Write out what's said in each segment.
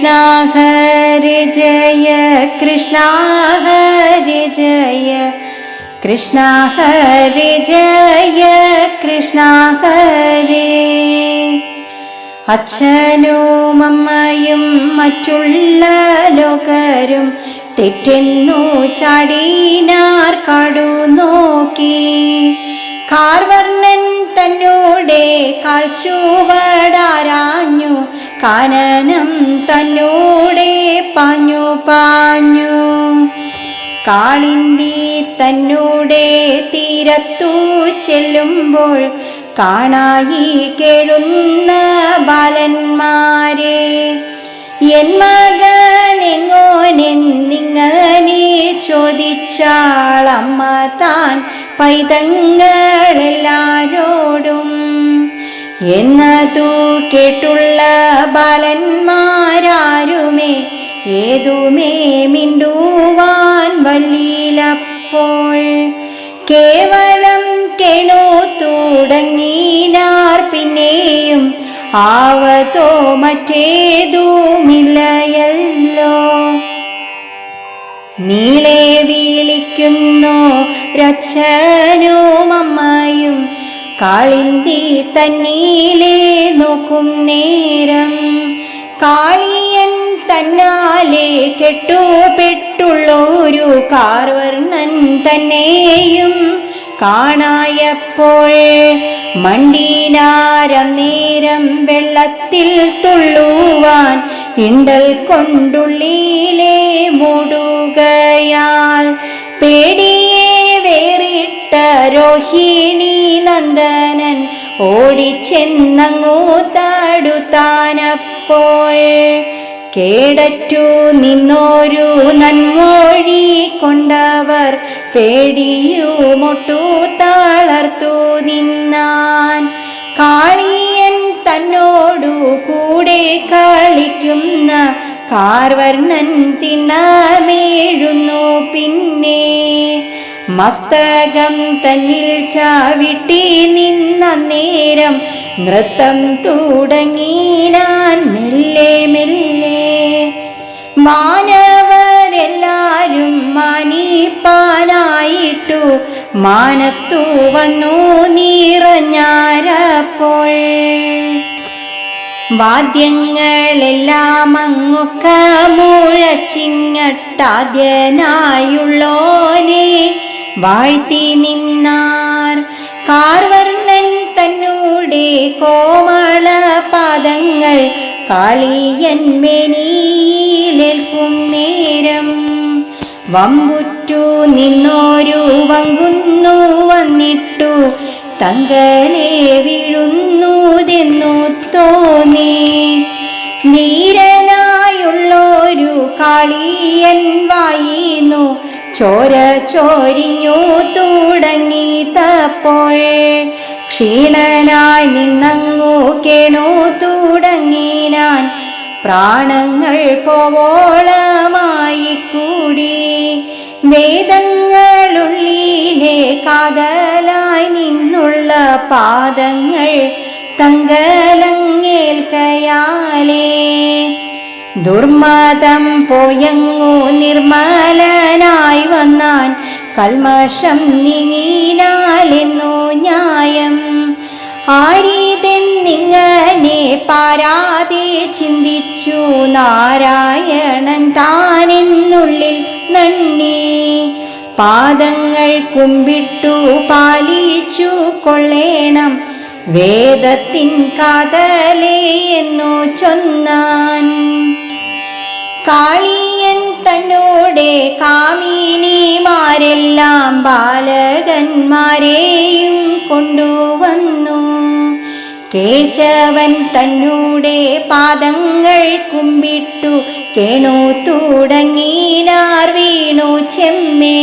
കൃഷ്ണ ഹരി ജയ കൃഷ്ണ ഹരി ജയ കൃഷ്ണ ഹരി ജയ കൃഷ്ണ ഹരി അച്ഛനും അമ്മയും മറ്റുള്ള ലോകരും തെറ്റെന്നു ചാടീനാർ കടു നോക്കി. കാർവർണൻ തന്നോടെ കാൽച്ചുവടാരാഞ്ഞു കാനനം തന്നോടെ പാഞ്ഞു പാഞ്ഞു. കാളിന്തി തന്നോടെ തീരത്തു ചെല്ലുമ്പോൾ കാണായി കേഴുന്ന ബാലന്മാരെ. എൻ മകൻ എങ്ങോനെ നിങ്ങനെ ചോദിച്ചാളമ്മ താൻ പൈതങ്ങളെല്ലാരോടും എന്നതു കേട്ടുള്ള ബാലന്മാരാരുമേ ഏതുമേ മിണ്ടുവാൻ വല്ലീലപ്പോൾ? കേവലം കെണു തുടങ്ങിയാർ പിന്നെയും ആവതോ മറ്റേതുമില്ലയല്ലോ. നീളെ വിളിക്കുന്നു രക്ഷനും അമ്മയും കാളിന്തി തന്നീലേ നോക്കും നേരം. കാളിയൻ തന്നാലെ കെട്ടുപെട്ടുള്ളൊരു കാർവർണൻ തന്നെയും കാണായപ്പോൾ മണ്ടീനാരം നേരം വെള്ളത്തിൽ തുള്ളുവാൻ ഇണ്ടൽ കൊണ്ടുള്ളിലെ മൂടുകയാൽ. പേടിയെ വേറിട്ട രോഹിണി നന്ദനൻ ഓടിച്ചെന്നങ്ങു താടുത്താനപ്പോൾ കേടറ്റു നിന്നോരു നന്മൊഴി കൊണ്ടവർ പേടിയുമൊട്ടു തളർത്തു നിന്നാൻ. കാളിയൻ തന്നോടു കൂടെ കളിക്കുന്ന കാർവർണൻ തിണ്ണമേഴുന്നു പിന്നെ. മസ്തകം തന്നിൽ ചാവിട്ടി നിന്ന നേരം നൃത്തം തുടങ്ങി നാൻ മെല്ലെ മെല്ലെ. മാനവരെല്ലാരും മാനിപ്പാനായിട്ടു മാനത്തു വന്നു നിറഞ്ഞാരപ്പോൾ. വാദ്യങ്ങളെല്ലാം അങ്ങുക്കമൂഴ മുഴച്ചിങ്ങട്ടാദ്യനായുള്ളോനെ വാഴ്ത്തി നിന്നാർ. കാർവർണൻ തന്നൂടെ കോമള പാദങ്ങൾ കാളിയൻ മേനിയിലേൽക്കും നേരം. വമ്പുറ്റു നിന്നോരു വങ്കുന്നു വന്നിട്ടു തങ്കലെ വീഴുന്നുതെന്നു തോന്നി. നീരനായുള്ളൊരു കാളിയൻ വായിന്നു ചോര ചോരിഞ്ഞു തുടങ്ങി തപ്പോൾ. ക്ഷീണനായി നിന്നങ്ങു കേണു തുടങ്ങി ഞാൻ. പ്രാണങ്ങൾ പോവോളമായി കൂടി. വേദങ്ങളുള്ളിലെ കാതലായി നിന്നുള്ള പാദങ്ങൾ തങ്കലങ്ങേൽക്കയാലേ. ദുർമതം പോയങ്ങു നിർമ്മലനായി വന്നാൻ കൽമഷം നീങ്ങിനാലെന്നു ന്യായം. ആരീതെന്നിങ്ങനെ പാരാതെ ചിന്തിച്ചു നാരായണൻ താനെന്നുള്ളിൽ നണ്ണി പാദങ്ങൾ കുമ്പിട്ടു പാലിച്ചു കൊള്ളേണം വേദത്തിൻ കാതലേ എന്നു ചൊന്നാൻ. കാളിയൻ തന്നോടെ കാമിനിമാരെല്ലാം ബാലകന്മാരെയും കൊണ്ടുവന്നു. കേശവൻ തന്നൂടെ പാദങ്ങൾ കുമ്പിട്ടു കേണു തുടങ്ങിനാർ വീണു ചെമ്മേ.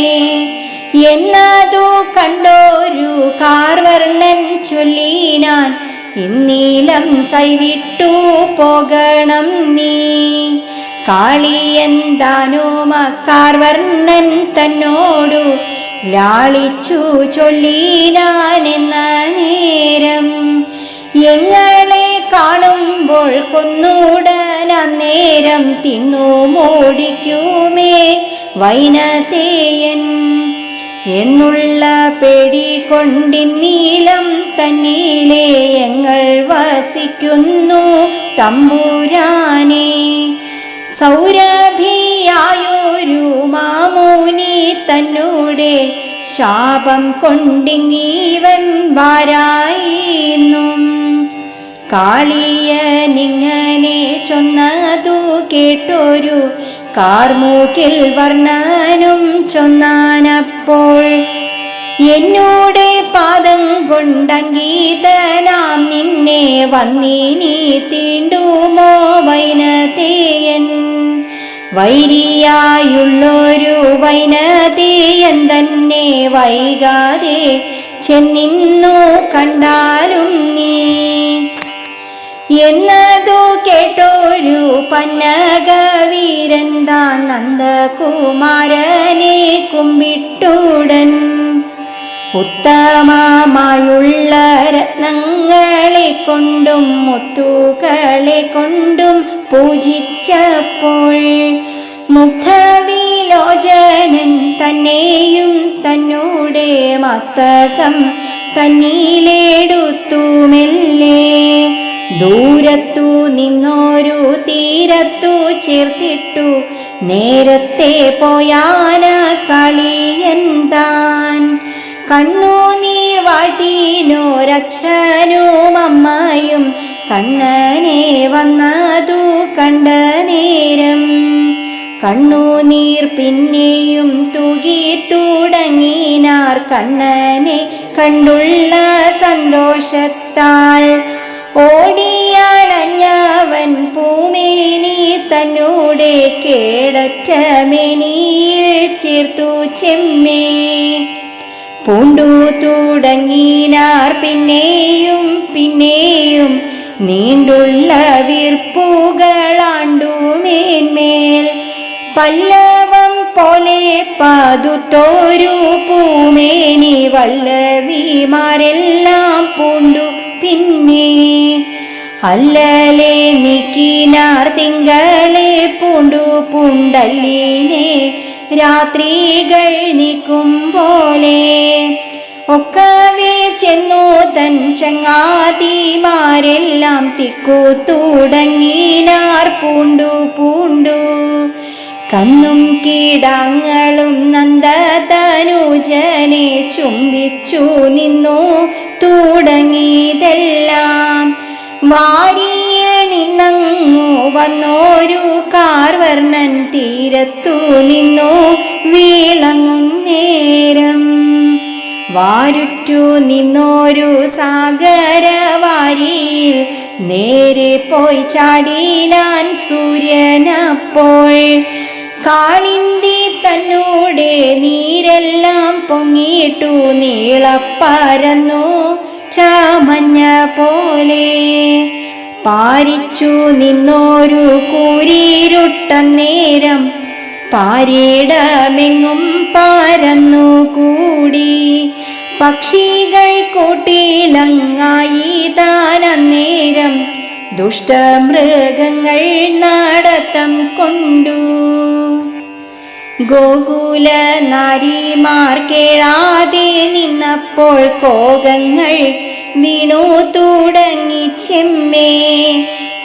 എന്നതു കണ്ടോരു കാർവർണൻ ചൊല്ലിനാൻ ഇന്നീലം കൈവിട്ടു പോകണം നീ. കാളിയന്താനുമക്കാർവർണൻ തന്നോടു ലാളിച്ചു ചൊല്ലിനാനെന്ന നേരം. എങ്ങളെ കാണുമ്പോൾ കൊന്നൂടൻ നേരം തിന്നു മോടിക്കുമേ വൈനതേയൻ. എന്നുള്ള പേടി കൊണ്ടിന്നീലം തന്നീലേ ഞങ്ങൾ വസിക്കുന്നു തമ്പുരാനേ. സൗരഭിയായൊരു മാമൂനി തന്നൂടെ ശാപം കൊണ്ടിങ്ങീവൻ വാരായിന്നും കാളിയനിങ്ങനെ ചൊന്നതു കേട്ടൊരു കാർമൂക്കിൽ വർണനും ചൊന്നാനപ്പോൾ എന്നോടെ പാദം കൊണ്ടങ്കീതനാം നിന്നെ വന്നിനി തീണ്ടുമോ വൈനതേയൻ വൈരിയായുള്ളൊരു വൈനതേയൻ തന്നെ വൈകാതെ ചെന്നിന്നു കണ്ടാലും നീ. എന്നതു കേട്ടൊരു പന്നകവീരന്താ നന്ദകുമാരനെ കുമ്പിട്ടുടൻ. ഉത്തമമായുള്ള രത്നങ്ങളെ കൊണ്ടും മുത്തുകളെ കൊണ്ടും പൂജിച്ചപ്പോൾ മുഖവിലോചനൻ തന്നെയും തന്നോടെ മസ്തകം തന്നിലെടുത്തുമെല്ലേ ദൂരത്തു നിന്നോരു തീരത്തു ചേർത്തിട്ടു. നേരത്തെ പോയാല കളിയന്താൻ കണ്ണുനീർ വാഴ്ത്തിനോരച്ഛനും അമ്മായും കണ്ണനെ വന്നതു കണ്ട നേരം കണ്ണുനീർ പിന്നെയും തുകി തുടങ്ങിനാർ കണ്ണനെ കണ്ടുള്ള സന്തോഷത്താൽ ഓടിയാണഞ്ഞവൻ പൂമേനി തന്നൂടെ കേടറ്റ മേനിയിൽ ചേർത്തു ചെമ്മേ പൂണ്ടു തുടങ്ങിനാർ പിന്നെയും പിന്നെയും നീണ്ടുള്ള വീർപ്പുകളാണ്ടുമേന്മേൽ പല്ലവം പോലെ പാതുത്തോരു പൂമേനി വല്ലവിമാരെല്ലാം പൂണ്ടു പിന്നെ. അല്ലലെ നീക്കിനാർ തിങ്കളെ പൂണ്ടു പുണ്ടല്ലിനെ രാത്രികൾ നീക്കും പോലെ. ഒക്കവേ ചെന്നു തൻ ചങ്ങാതിമാരെല്ലാം തിക്കു തുടങ്ങിനാർ പൂണ്ടു പൂണ്ടു. കന്നും കീടാങ്ങളും നന്ദതനുജനെ ചുംബിച്ചു നിന്നു തുടങ്ങിയതെല്ലാം. നിന്നങ്ങു വന്നോരു കാർവർണൻ തീരത്തു നിന്നു വീളങ്ങും നേരം. വാരുറ്റു നിന്നോരു സാഗരവാരിയിൽ നേരെ പോയി ചാടിയിലാൻ സൂര്യനപ്പോൾ. കാളിന്തി തന്നൂടെ നീരെല്ലാം പൊങ്ങിയിട്ടു നീളപ്പരന്നു ചാമഞ്ഞ പോലെ. പാരിച്ചു നിന്നോരു കൂരിരുട്ടന്നേരം പാരിടമെങ്ങും പാരന്നു കൂടി. പക്ഷികൾ കൂട്ടിലങ്ങായി താനന്നേരം ദുഷ്ടമൃഗങ്ങൾ നടത്തം കൊണ്ടു. ഗോകുല നാരിമാർ കേഴാതെ നിന്നപ്പോൾ കോകങ്ങൾ വീണു തുടങ്ങി ചെമ്മേ.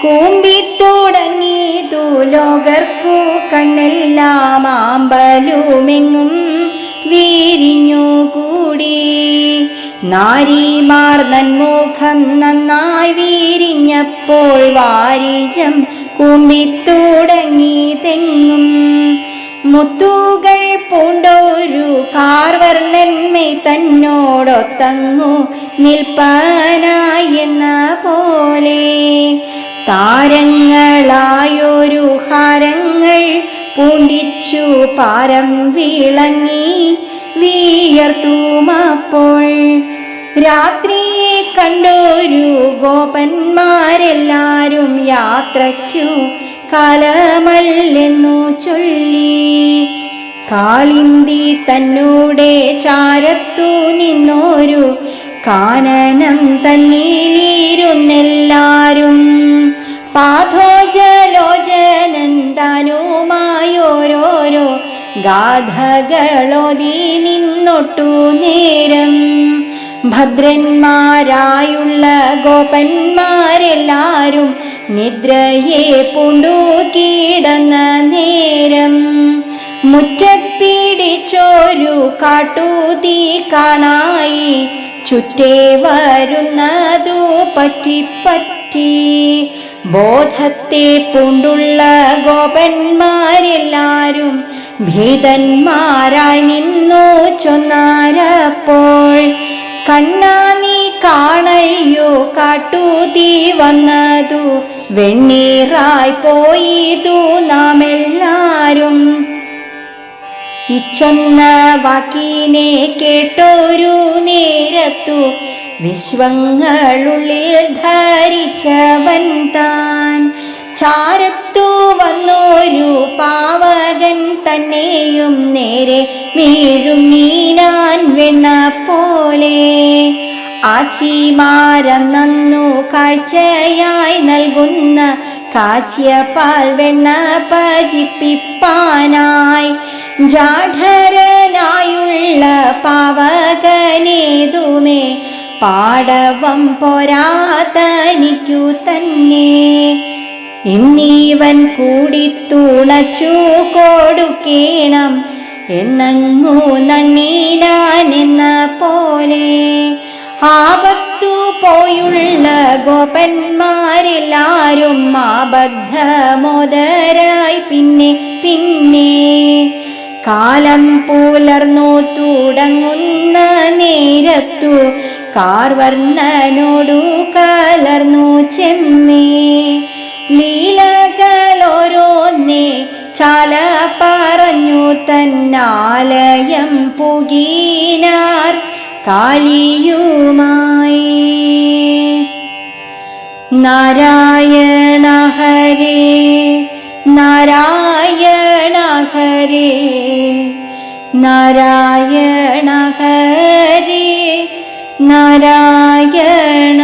കൂമ്പിത്തുടങ്ങി തൂലോകർക്കു കണ്ണെല്ലാം ആമ്പലുമെങ്ങും വീരിഞ്ഞു കൂടി. നാരിമാർ നന്മുഖം നന്നായി വീരിഞ്ഞപ്പോൾ വാരിജം കുമ്പിത്തുടങ്ങി തെങ്ങും മുത്തുകൾ പൂണ്ടൊരു കാർവർണന്മേ തന്നോടൊത്തങ്ങു നിൽപ്പാനായെന്ന പോലെ. താരങ്ങളായൊരു ഹാരങ്ങൾ പൂണ്ടിച്ചു പാരം വിളങ്ങി വിയർത്തുമപ്പോൾ രാത്രിയെ കണ്ടൊരു ഗോപന്മാരെല്ലാരും യാത്രയ്ക്കു കാലമല്ലെന്നു ചൊല്ലി. കാളിന്തി തന്നൂടെ ചാരത്തു നിന്നോരു കാനനം തന്നിലിരുന്നെല്ലാരും. പാഥോജലോചനന്താനുമായോരോരോ ഗാഥകളോതി നിന്നൊട്ടു നേരം. ഭദ്രന്മാരായുള്ള ഗോപന്മാരെല്ലാരും നിദ്രയെ പൂണ്ടു കീടന്ന നേരം മുറ്റപ്പിടിച്ചോരു കാട്ടുതീ കാണായി. ചുറ്റേ വരുന്നതു പറ്റി പറ്റി ബോധത്തെ പൂണ്ടുള്ള ഗോപന്മാരെല്ലാരും ഭീതന്മാരായി നിന്നു ചൊന്നാരപ്പോൾ കണ്ണാ നീ കാണയ്യോ കാട്ടുതീ വന്നതു വെണ്ണീറായി പോയിതു നാം എല്ലാരും ഇച്ചൊന്ന വാക്കിനെ കേട്ടൊരു നേരത്തു വിശ്വങ്ങളുള്ളിൽ ധരിച്ചവൻ താൻ. ചാരത്തു വന്നൊരു പാവകൻ തന്നെയും നേരെ വീഴുങ്ങീനാൻ വെണ്ണ പോലെ. ആച്ചിമാരന്നു കാഴ്ചയായി നൽകുന്ന കാച്ചിയ പാൽ വെണ്ണ പജിപ്പിപ്പാനായി ജാഠരനായുള്ള പാവകനേതുമേ പാടവം പോരാ തനിക്കു തന്നെ. ഇന്നീവൻ കൂടി തുണച്ചു കൊടുക്കേണം. എന്നങ്ങു നണ്ണീനാൻ എന്ന പോലെ ആപത്തു പോയുള്ള ഗോപന്മാരെല്ലാരും ആബദ്ധമോദരായി പിന്നെ പിന്നെ കാലം പുലർന്നു തുടങ്ങുന്ന നേരത്തു കാർവർണനോടു കലർന്നു ചെമ്മേ. ലീലകളോരോന്നേ ചാല പറഞ്ഞു തന്നാലയം പുകീനാർ കാലിയുമായി. നാരായണ ഹരേ നാരായണ ഹരേ നാരായണ ഹരേ നാരായണ